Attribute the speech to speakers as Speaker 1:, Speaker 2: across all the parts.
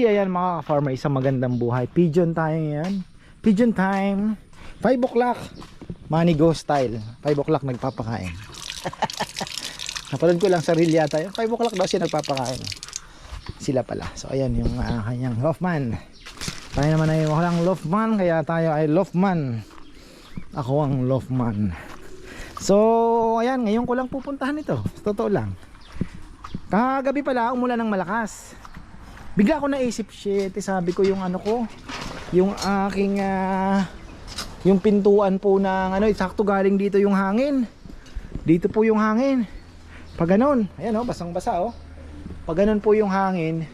Speaker 1: Uy, ayan mga farmer, isang magandang buhay. Pigeon tayo ngayon. Pigeon time. 5 o'clock. Money go style. 5 o'clock nagpapakain. Napanood ko lang sa reel yata yun. 5 o'clock daw siya nagpapakain. Sila pala. So ayan yung uh, kanyang Lofman. Tayo naman ay walang Lofman kaya tayo ay Lofman. Ako ang Lofman. So ayan, ngayon ko lang pupuntahan ito. Totoo lang. Kagabi pala umulan ng malakas. Bigla ako naisip, shit, eh, sabi ko yung ano ko, yung aking ah, yung pintuan po ng ano, sakto galing dito yung hangin. Dito po yung hangin. Pag ganun, ayan oh, basang-basa oh. Pag ganun po yung hangin,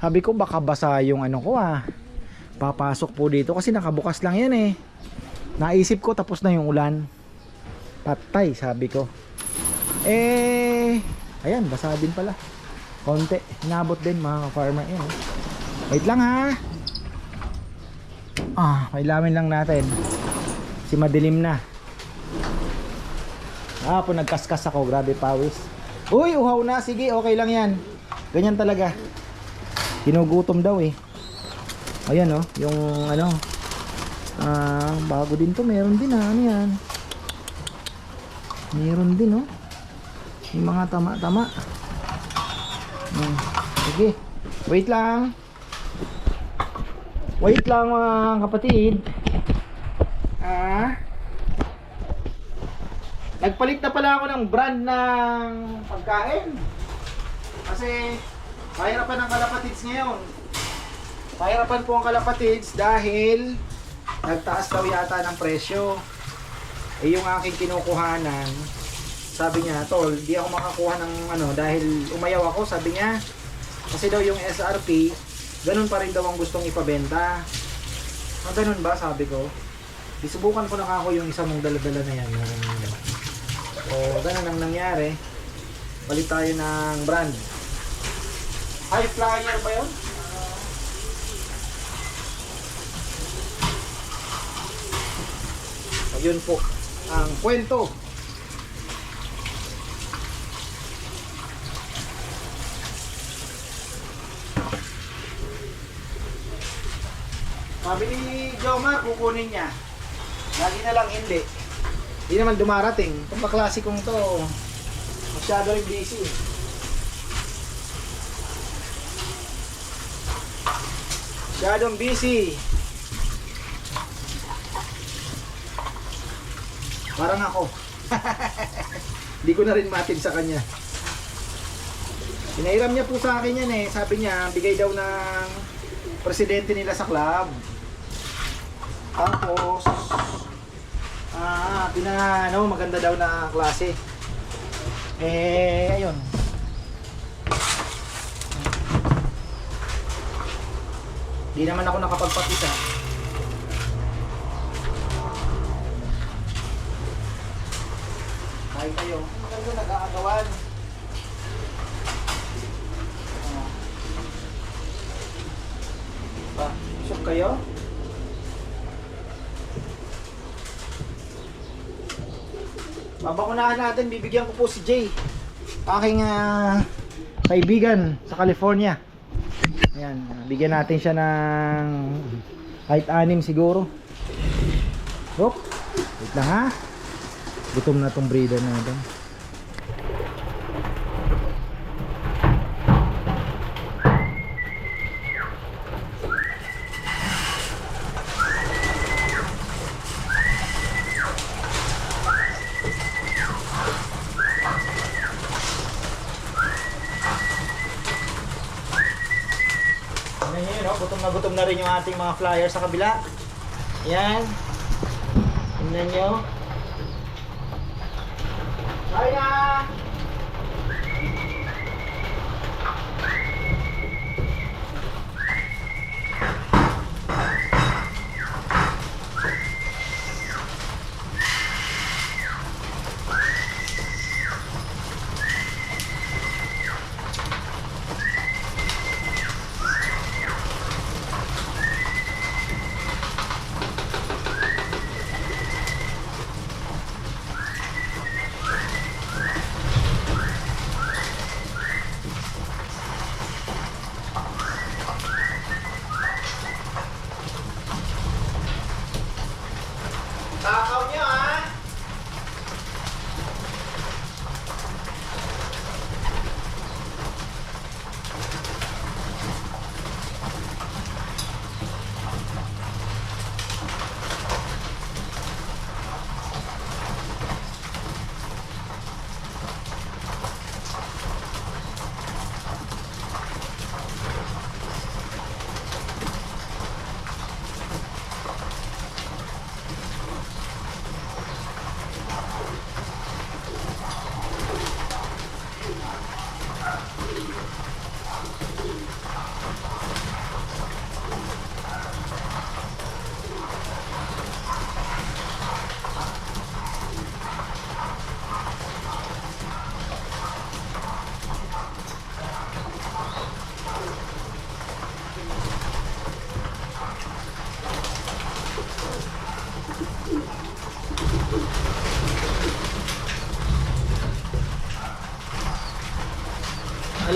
Speaker 1: sabi ko baka basa yung ano ko ah. Papasok po dito kasi nakabukas lang yan eh. Naisip ko tapos na yung ulan. Patay, sabi ko. Eh, ayan, basa din pala. Konti, inabot din mga farmer yan. oh. Wait lang ha. Ah, kailangan lang natin. Si madilim na. Ah, po nagkaskas ako, grabe pawis. Uy, uhaw na, sige, okay lang yan. Ganyan talaga. Ginugutom daw eh. Ayan oh, yung ano. Ah, bago din to, meron din ah, ano yan. Meron din oh. Yung mga tama-tama. Hmm. Sige. Wait lang. Wait lang mga kapatid. Ah. Nagpalit na pala ako ng brand ng pagkain. Kasi pahirapan ng kalapatids ngayon. Pahirapan po ang kalapatids dahil nagtaas daw yata ng presyo. Eh yung aking kinukuhanan, sabi niya, tol, di ako makakuha ng ano dahil umayaw ako, sabi niya. Kasi daw yung SRP, ganun pa rin daw ang gustong ipabenta. Ah, ganun ba? Sabi ko. Isubukan ko na ako yung isa mong daladala na yan. O, ganun ang nangyari. Balik tayo ng brand. High flyer ba yun? Ayun po ang kwento Sabi ni Jomar, kukunin niya. Lagi na lang hindi. Hindi naman dumarating. Itong kaklasikong to, masyado rin busy. Masyadong busy. Parang ako. Hindi ko na rin matin sa kanya. Pinairam niya po sa akin yan eh. Sabi niya, bigay daw ng presidente nila sa club. Tapos, ah, pina, ano, maganda daw na klase. Eh, ayun. Di naman ako nakapagpakita. Kahit kayo, maganda nag-aagawan. Ah. Pa, shock kayo? Babakunahan natin, bibigyan ko po si Jay. Aking ah, kaibigan sa California. Ayan, bigyan natin siya ng kahit anim siguro. Hop, wait lang ha. Gutom na tong breeder natin. Ano yun, no? gutom na rin yung ating mga flyers sa kabila. Yan. Tingnan nyo.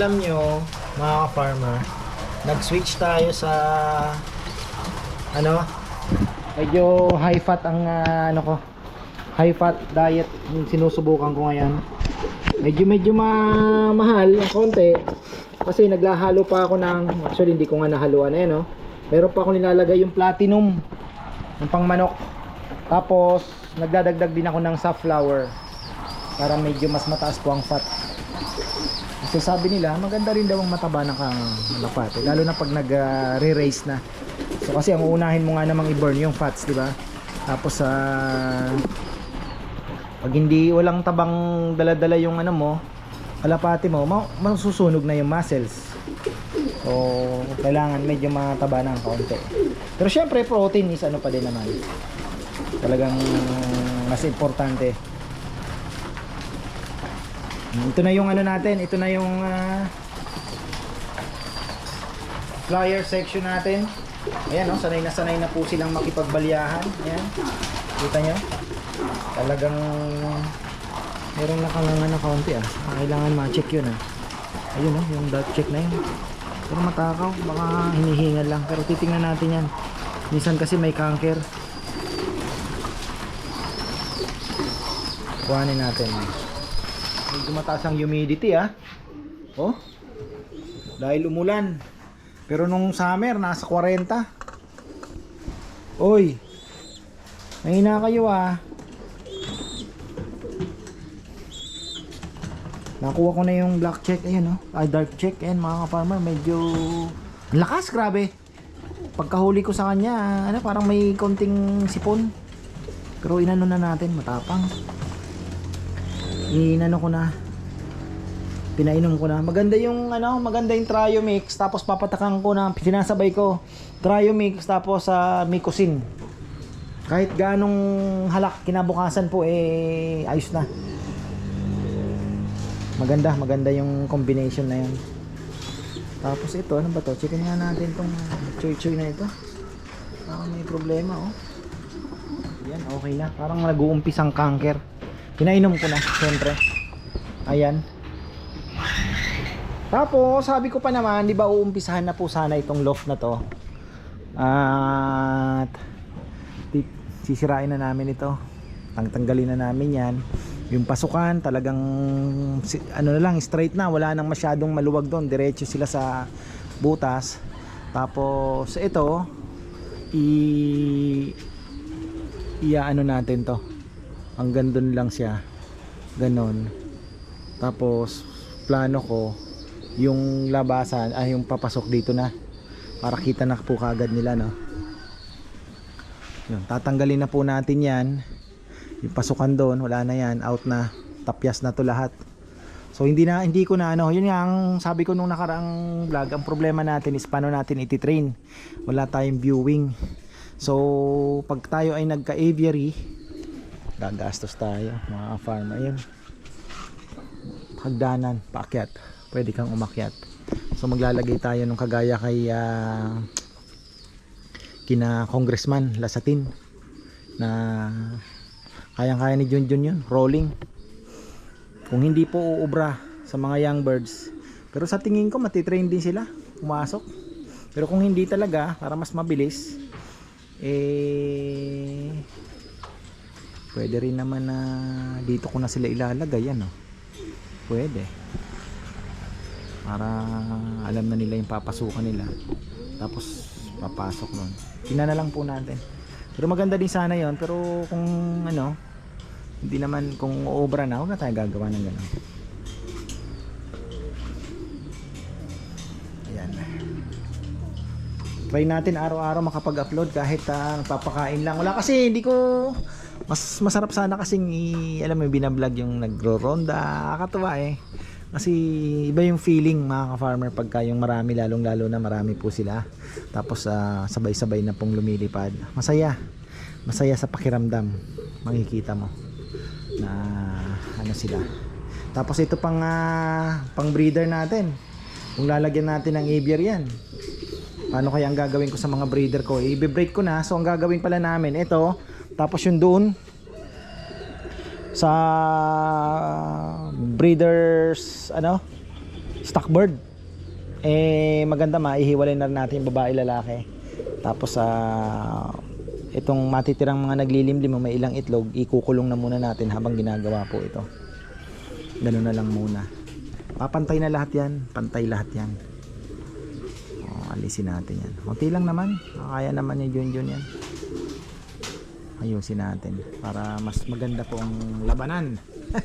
Speaker 1: Alam nyo, mga farmer, nag-switch tayo sa ano, medyo high fat ang ah, ano ko, high fat diet yung sinusubukan ko ngayon. Medyo medyo ma mahal ng konti kasi naglahalo pa ako ng actually hindi ko nga nahaluan eh no. Meron pa ako nilalagay yung platinum ng pangmanok. Tapos nagdadagdag din ako ng safflower para medyo mas mataas po ang fat. Kasi sabi nila, maganda rin daw ang mataba ng kalapate. Lalo na pag nag-re-race na. So kasi ang uunahin mo nga namang i-burn yung fats, di ba? Tapos sa pag hindi walang tabang dala-dala yung ano mo, kalapate mo, ma- masusunog na yung muscles. So, kailangan medyo mataba ng kaunti. Pero syempre, protein is ano pa din naman. Talagang mas importante. Ito na yung ano natin, ito na yung ah, flyer section natin. Ayan, no, sanay na sanay na po silang makipagbalyahan. Ayan. Kita nyo? Talagang merong nakangangan na kaunti ah. Ah, Kailangan ma-check yun ah. Ayun no, yung dot check na yun. Pero matakaw, baka hinihingal lang. Pero titingnan natin yan. Minsan kasi may cancer. Kuhanin natin. Medyo mataas ang humidity ah. Oh. Dahil umulan. Pero nung summer, nasa 40. Oy. Mahina kayo ah. Nakuha ko na yung black check. Ayan oh. Ay, dark check. Ayan mga ka-farmer. Medyo lakas. Grabe. Pagkahuli ko sa kanya, ano, parang may konting sipon. Pero inano na natin. Matapang. Inano ko na. Pinainom ko na. Maganda yung ano, maganda yung Trio Mix tapos papatakan ko na sinasabay ko Trio Mix tapos sa Mikosin. Kahit ganong halak kinabukasan po eh ayos na. Maganda, maganda yung combination na yan. Tapos ito, ano ba to? Checkin nga natin tong choy-choy na ito. Parang may problema oh. Yan, okay na. Parang nag-uumpisang cancer. Pinainom ko na, syempre. Ayan. Tapos, sabi ko pa naman, di ba uumpisahan na po sana itong loft na to. At sisirain na namin ito. Tangtanggalin na namin yan. Yung pasukan, talagang ano na lang, straight na. Wala nang masyadong maluwag doon. Diretso sila sa butas. Tapos, ito, i iaano natin to hanggang doon lang siya. Ganon. Tapos plano ko yung labasan ay yung papasok dito na. Para kita na po kagad nila no? Yun, tatanggalin na po natin yan. Yung pasukan doon wala na yan. Out na. Tapyas na to lahat. So hindi na hindi ko na ano yun nga ang sabi ko nung nakaraang vlog ang problema natin is paano natin ititrain? Wala tayong viewing. So pag tayo ay nagka aviary gagastos tayo mga farmer yun hagdanan paakyat. Pwede kang umakyat. So maglalagay tayo nung kagaya kay ah, kina congressman Lasatin na kayang kaya ni Junjun yun rolling. Kung hindi po uubra sa mga young birds. Pero sa tingin ko matitrain din sila pumasok. Pero kung hindi talaga para mas mabilis eh pwede rin naman na dito ko na sila ilalagay ano? Pwede. Para alam na nila yung papasukan nila. Tapos papasok nun. Tingnan na lang po natin. Pero maganda din sana yon pero kung ano hindi naman kung obra na huwag na tayo gagawa ng gano'n ayan. Try natin araw-araw makapag-upload kahit uh, nagpapakain lang. Wala kasi hindi ko mas masarap sana kasing i, alam mo binablog yung nagro-ronda. Kakatuwa eh. Kasi iba yung feeling mga ka-farmer pagka yung marami lalong lalo na marami po sila. Tapos ah, sabay-sabay na pong lumilipad. Masaya. Masaya sa pakiramdam makikita mo na ano sila. Tapos ito pang ah, pang breeder natin. Kung lalagyan natin ng aviary yan paano kaya ang gagawin ko sa mga breeder ko? I-break ko na. So ang gagawin pala namin ito tapos yung doon sa breeders ano stock bird. Eh maganda maihiwalay na rin natin yung babae lalaki. Tapos sa itong matitirang mga naglilimlim may ilang itlog, ikukulong na muna natin habang ginagawa po ito. Ganun na lang muna. Papantay na lahat yan. Pantay lahat yan. O, alisin natin yan. Kunti lang naman. Kaya naman ni Junjun yan. Ayusin natin. Para mas maganda po ang labanan.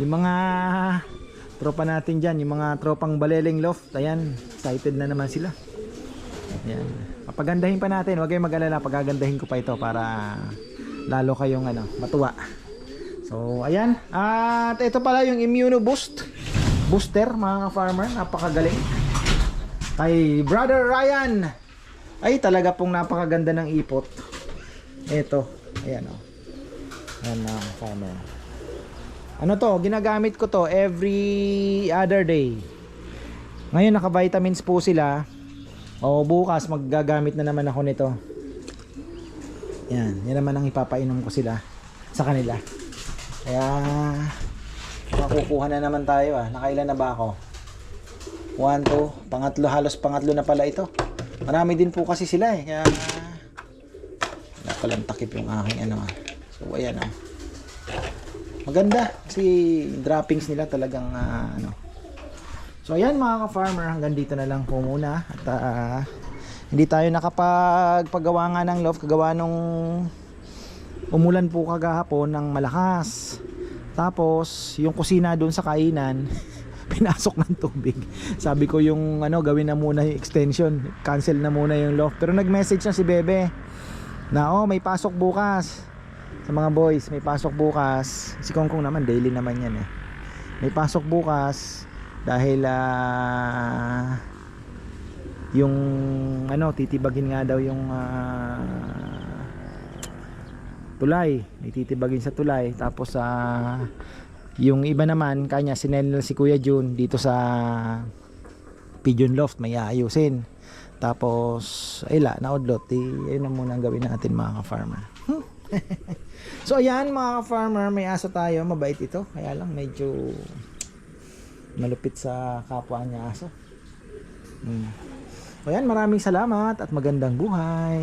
Speaker 1: yung mga tropa natin dyan, yung mga tropang Baleling Loft, ayan, excited na naman sila. Ayan. Papagandahin pa natin, huwag kayong mag-alala, pagagandahin ko pa ito para lalo kayong ano, matuwa. So, ayan. At ito pala yung Immuno Boost. Booster, mga farmer napakagaling. Kay Brother Ryan. Ay, talaga pong napakaganda ng ipot. Ito, ayan o. Oh. Ayan mga farmer. Ano to, ginagamit ko to every other day. Ngayon naka-vitamins po sila. O bukas maggagamit na naman ako nito. Yan, yan naman ang ipapainom ko sila sa kanila. Kaya makukuha na naman tayo ah. Nakailan na ba ako? 1, 2, pangatlo, halos pangatlo na pala ito. Marami din po kasi sila eh. Kaya palang takip yung aking ano ah. So ayan ah. Maganda kasi droppings nila talagang ah, ano. So ayan mga ka-farmer, hanggang dito na lang po muna at ah, hindi tayo nakapagpagawa nga ng love kagawa nung umulan po kagahapon ng malakas. Tapos yung kusina doon sa kainan pinasok ng tubig. Sabi ko yung ano gawin na muna yung extension, cancel na muna yung loft. Pero nag-message na si Bebe na oh may pasok bukas. Sa mga boys may pasok bukas. Si Kongkong naman daily naman yan eh. May pasok bukas dahil ah, yung ano titibagin nga daw yung ah, tulay. May titibagin sa tulay. Tapos sa yung iba naman kanya sinel si Kuya June dito sa pigeon loft. May aayusin tapos ayla naudlot. Di ayun na muna ang gawin natin mga ka-farmer. Hmm. so ayan mga ka-farmer may aso tayo. Mabait ito. Kaya lang medyo malupit sa kapwa niya aso. Hmm. so ayan maraming salamat at magandang buhay